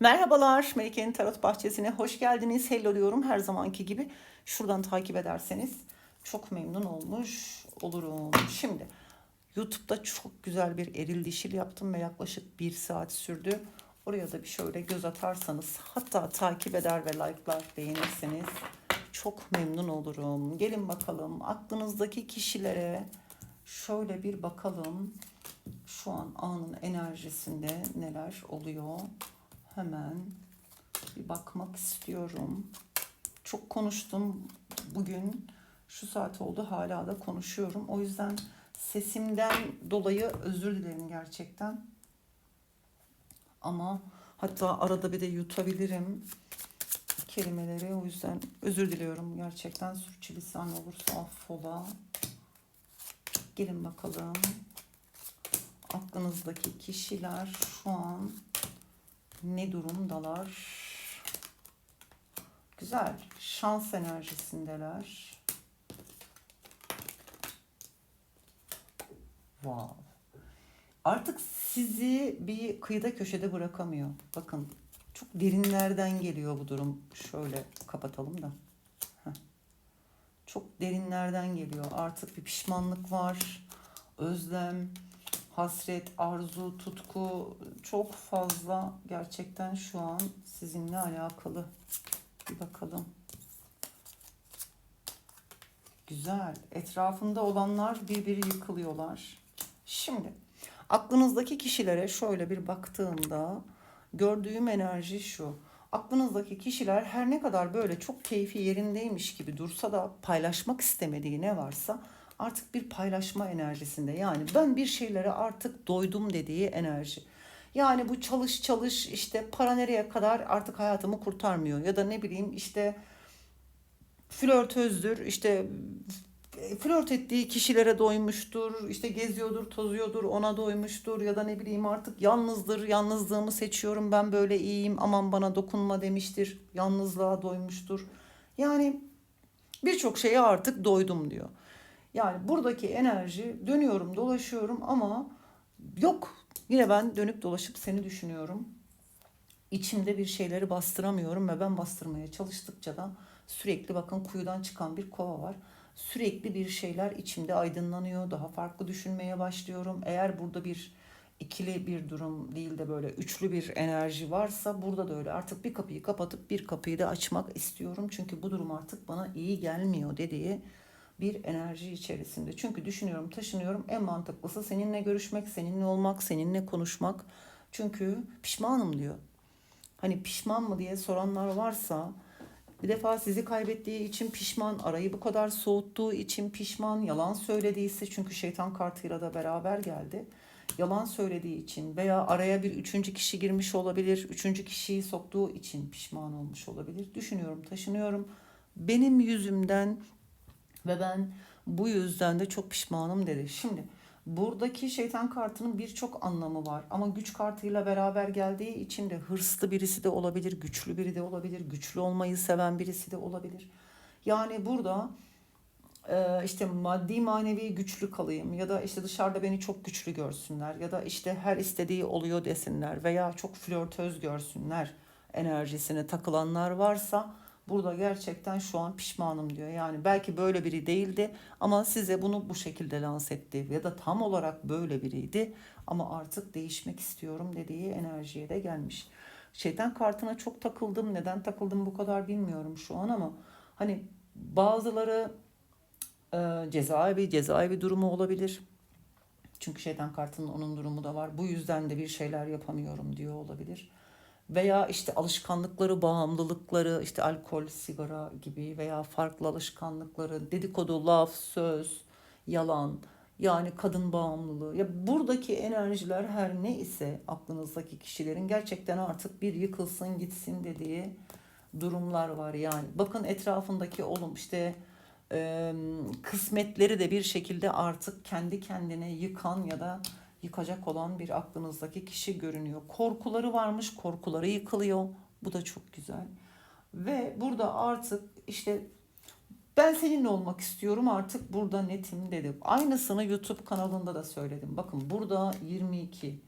Merhabalar Melike'nin Tarot Bahçesi'ne hoş geldiniz. Hello diyorum her zamanki gibi. Şuradan takip ederseniz çok memnun olmuş olurum. Şimdi YouTube'da çok güzel bir eril dişil yaptım ve yaklaşık bir saat sürdü. Oraya da bir şöyle göz atarsanız hatta takip eder ve like'lar beğenirseniz çok memnun olurum. Gelin bakalım aklınızdaki kişilere şöyle bir bakalım. Şu an anın enerjisinde neler oluyor? Hemen bir bakmak istiyorum. Çok konuştum bugün. Şu saat oldu hala da konuşuyorum. O yüzden sesimden dolayı özür dilerim gerçekten. Ama hatta arada bir de yutabilirim kelimeleri. O yüzden özür diliyorum gerçekten. Sürçülisan olursa affola. Gelin bakalım. Aklınızdaki kişiler şu an ne durumdalar? Güzel. Şans enerjisindeler. Wow. Artık sizi bir kıyıda köşede bırakamıyor. Bakın çok derinlerden geliyor bu durum. Şöyle kapatalım da. Çok derinlerden geliyor. Artık bir pişmanlık var. Özlem, hasret, arzu, tutku çok fazla gerçekten şu an sizinle alakalı. Bir bakalım. Güzel. Etrafında olanlar bir bir yıkılıyorlar. Şimdi aklınızdaki kişilere şöyle bir baktığımda gördüğüm enerji şu. Aklınızdaki kişiler her ne kadar böyle çok keyfi yerindeymiş gibi dursa da paylaşmak istemediği ne varsa artık bir paylaşma enerjisinde. Yani ben bir şeylere artık doydum dediği enerji. Yani bu çalış çalış işte para nereye kadar artık hayatımı kurtarmıyor ya da ne bileyim işte flörtözdür işte flört ettiği kişilere doymuştur, işte geziyordur, tozuyordur, ona doymuştur ya da ne bileyim artık yalnızdır, yalnızlığımı seçiyorum, ben böyle iyiyim, aman bana dokunma demiştir, yalnızlığa doymuştur. Yani birçok şeye artık doydum diyor. Yani buradaki enerji dönüyorum, dolaşıyorum ama yok. Yine ben dönüp dolaşıp seni düşünüyorum. İçimde bir şeyleri bastıramıyorum ve ben bastırmaya çalıştıkça da sürekli bakın kuyudan çıkan bir kova var sürekli bir şeyler içimde aydınlanıyor. Daha farklı düşünmeye başlıyorum. Eğer burada bir ikili bir durum değil de böyle üçlü bir enerji varsa burada da öyle. Artık bir kapıyı kapatıp bir kapıyı da açmak istiyorum. Çünkü bu durum artık bana iyi gelmiyor dediği bir enerji içerisinde. Çünkü düşünüyorum, taşınıyorum. En mantıklısı seninle görüşmek, seninle olmak, seninle konuşmak. Çünkü pişmanım diyor. Hani pişman mı diye soranlar varsa bir defa sizi kaybettiği için pişman, arayı bu kadar soğuttuğu için pişman, yalan söylediyse çünkü şeytan kartıyla da beraber geldi. Yalan söylediği için veya araya bir üçüncü kişi girmiş olabilir, üçüncü kişiyi soktuğu için pişman olmuş olabilir. Düşünüyorum, taşınıyorum. Benim yüzümden ve ben bu yüzden de çok pişmanım dedi. Şimdi Buradaki şeytan kartının birçok anlamı var ama güç kartıyla beraber geldiği için de hırslı birisi de olabilir, güçlü biri de olabilir, güçlü olmayı seven birisi de olabilir. Yani burada e, işte maddi manevi güçlü kalayım ya da işte dışarıda beni çok güçlü görsünler ya da işte her istediği oluyor desinler veya çok flörtöz görsünler enerjisine takılanlar varsa Burada gerçekten şu an pişmanım diyor. Yani belki böyle biri değildi ama size bunu bu şekilde lanse etti ya da tam olarak böyle biriydi ama artık değişmek istiyorum dediği enerjiye de gelmiş. Şeytan kartına çok takıldım. Neden takıldım bu kadar bilmiyorum şu an ama hani bazıları e, cezaevi cezaevi durumu olabilir. Çünkü şeytan kartının onun durumu da var. Bu yüzden de bir şeyler yapamıyorum diyor olabilir veya işte alışkanlıkları, bağımlılıkları, işte alkol, sigara gibi veya farklı alışkanlıkları, dedikodu, laf, söz, yalan, yani kadın bağımlılığı. Ya buradaki enerjiler her ne ise aklınızdaki kişilerin gerçekten artık bir yıkılsın gitsin dediği durumlar var yani. Bakın etrafındaki olum işte e, kısmetleri de bir şekilde artık kendi kendine yıkan ya da yıkacak olan bir aklınızdaki kişi görünüyor. Korkuları varmış, korkuları yıkılıyor. Bu da çok güzel. Ve burada artık işte ben seninle olmak istiyorum artık burada netim dedim. Aynısını YouTube kanalında da söyledim. Bakın burada 22,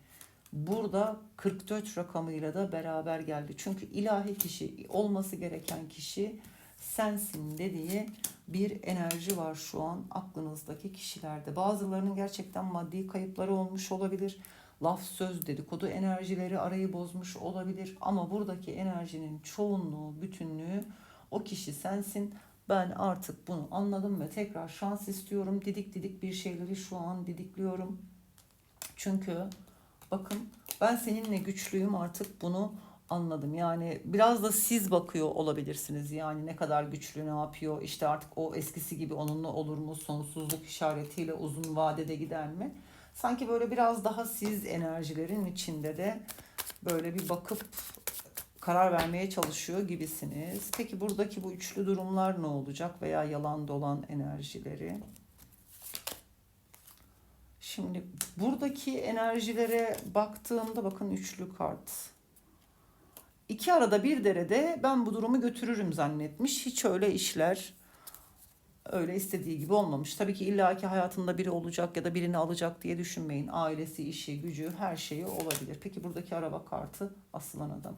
burada 44 rakamıyla da beraber geldi. Çünkü ilahi kişi olması gereken kişi sensin dediği bir enerji var şu an aklınızdaki kişilerde. Bazılarının gerçekten maddi kayıpları olmuş olabilir. Laf söz dedikodu enerjileri arayı bozmuş olabilir. Ama buradaki enerjinin çoğunluğu, bütünlüğü o kişi sensin. Ben artık bunu anladım ve tekrar şans istiyorum. Didik didik bir şeyleri şu an didikliyorum. Çünkü bakın ben seninle güçlüyüm artık bunu anladım. Yani biraz da siz bakıyor olabilirsiniz. Yani ne kadar güçlü ne yapıyor işte artık o eskisi gibi onunla olur mu sonsuzluk işaretiyle uzun vadede gider mi? Sanki böyle biraz daha siz enerjilerin içinde de böyle bir bakıp karar vermeye çalışıyor gibisiniz. Peki buradaki bu üçlü durumlar ne olacak veya yalan dolan enerjileri? Şimdi buradaki enerjilere baktığımda bakın üçlü kart. İki arada bir derede ben bu durumu götürürüm zannetmiş. Hiç öyle işler öyle istediği gibi olmamış. Tabii ki illaki hayatında biri olacak ya da birini alacak diye düşünmeyin. Ailesi, işi, gücü her şeyi olabilir. Peki buradaki araba kartı asılan adam.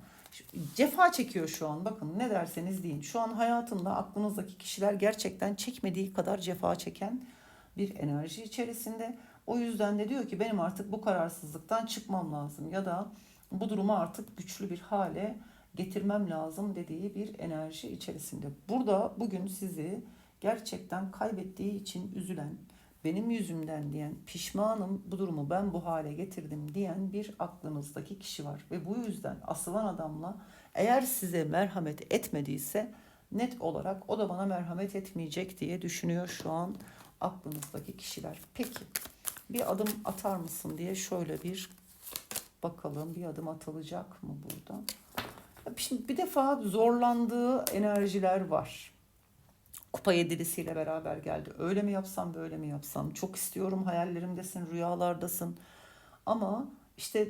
Cefa çekiyor şu an bakın ne derseniz deyin. Şu an hayatında aklınızdaki kişiler gerçekten çekmediği kadar cefa çeken bir enerji içerisinde. O yüzden de diyor ki benim artık bu kararsızlıktan çıkmam lazım ya da bu durumu artık güçlü bir hale getirmem lazım dediği bir enerji içerisinde. Burada bugün sizi gerçekten kaybettiği için üzülen, benim yüzümden diyen, pişmanım bu durumu ben bu hale getirdim diyen bir aklınızdaki kişi var. Ve bu yüzden asılan adamla eğer size merhamet etmediyse net olarak o da bana merhamet etmeyecek diye düşünüyor şu an aklınızdaki kişiler. Peki bir adım atar mısın diye şöyle bir bakalım bir adım atılacak mı burada? Şimdi bir defa zorlandığı enerjiler var. Kupa yedilisiyle beraber geldi. Öyle mi yapsam böyle mi yapsam? Çok istiyorum hayallerimdesin, rüyalardasın. Ama işte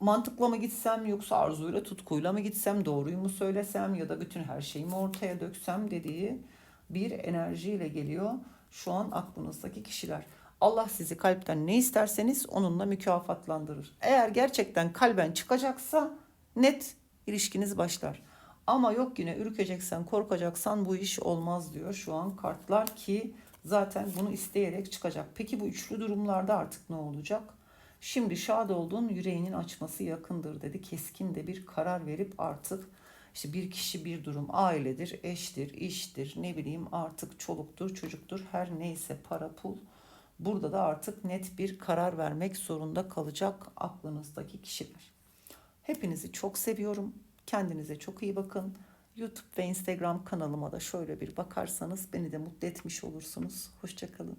mantıkla mı gitsem yoksa arzuyla tutkuyla mı gitsem doğruyu mu söylesem ya da bütün her şeyimi ortaya döksem dediği bir enerjiyle geliyor şu an aklınızdaki kişiler. Allah sizi kalpten ne isterseniz onunla mükafatlandırır. Eğer gerçekten kalben çıkacaksa net ilişkiniz başlar. Ama yok yine ürkeceksen, korkacaksan bu iş olmaz diyor şu an kartlar ki zaten bunu isteyerek çıkacak. Peki bu üçlü durumlarda artık ne olacak? Şimdi şad olduğun yüreğinin açması yakındır dedi. Keskin de bir karar verip artık işte bir kişi bir durum ailedir, eştir, iştir, ne bileyim artık çoluktur, çocuktur her neyse para pul. Burada da artık net bir karar vermek zorunda kalacak aklınızdaki kişiler. Hepinizi çok seviyorum. Kendinize çok iyi bakın. YouTube ve Instagram kanalıma da şöyle bir bakarsanız beni de mutlu etmiş olursunuz. Hoşçakalın.